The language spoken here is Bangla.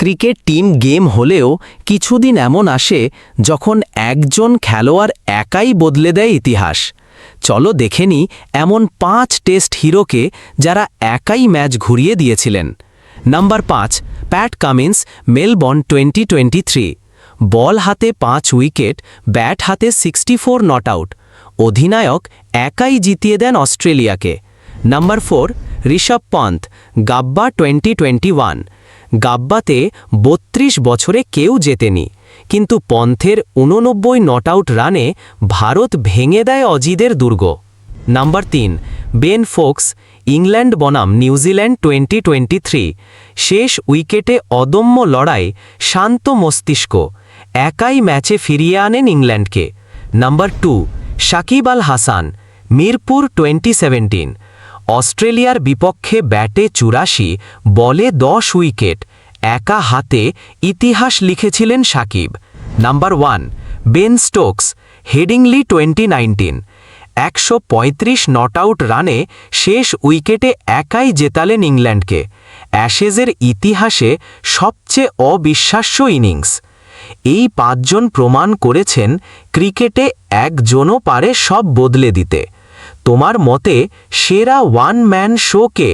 ক্রিকেট টিম গেম হলেও কিছুদিন এমন আসে যখন একজন খেলোয়াড় একাই বদলে দেয় ইতিহাস। চলো দেখেনি এমন পাঁচ টেস্ট হিরোকে যারা একাই ম্যাচ ঘুরিয়ে দিয়েছিলেন। নাম্বার পাঁচ, Pat Cummins, Melbourne twenty twenty three. Ball হাতে পাঁচ উইকেট, ব্যাট হাতে সিক্সটি ফোর নট আউট। অধিনায়ক একাই জিতিয়ে দেন অস্ট্রেলিয়াকে। Number four, Rishabh Pant, Gabba twenty twenty one. গাব্বাতে বত্রিশ বছরে কেউ জেতেনি। কিন্তু পন্থের উননব্বই নট আউট রানে ভারত ভেঙে দেয় অজিদের দুর্গ। নাম্বার তিন, বেন ফোক্স, ইংল্যান্ড বনাম New Zealand twenty twenty three. শেষ উইকেটে অদম্য লড়াই, শান্ত মস্তিষ্ক। একাই ম্যাচে ফিরিয়ে আনেন ইংল্যান্ডকে। Number two, Shakib Al Hasan, Mirpur twenty seventeen. অস্ট্রেলিয়ার বিপক্ষে ব্যাটে চুরাশি, বলে দশ উইকেট, একা হাতে ইতিহাস লিখেছিলেন Shakib. Number one, Ben Stokes Headingley twenty nineteen, একশো পঁয়ত্রিশ নট আউট রানে শেষ উইকেটে একাই জেতালেন ইংল্যান্ডকে, অ্যাশেজের ইতিহাসে সবচেয়ে অবিশ্বাস্য ইনিংস। এই পাঁচজন প্রমাণ করেছেন ক্রিকেটে একজনও পারে সব বদলে দিতে। তোমার মতে সেরা ওয়ান ম্যান শোকে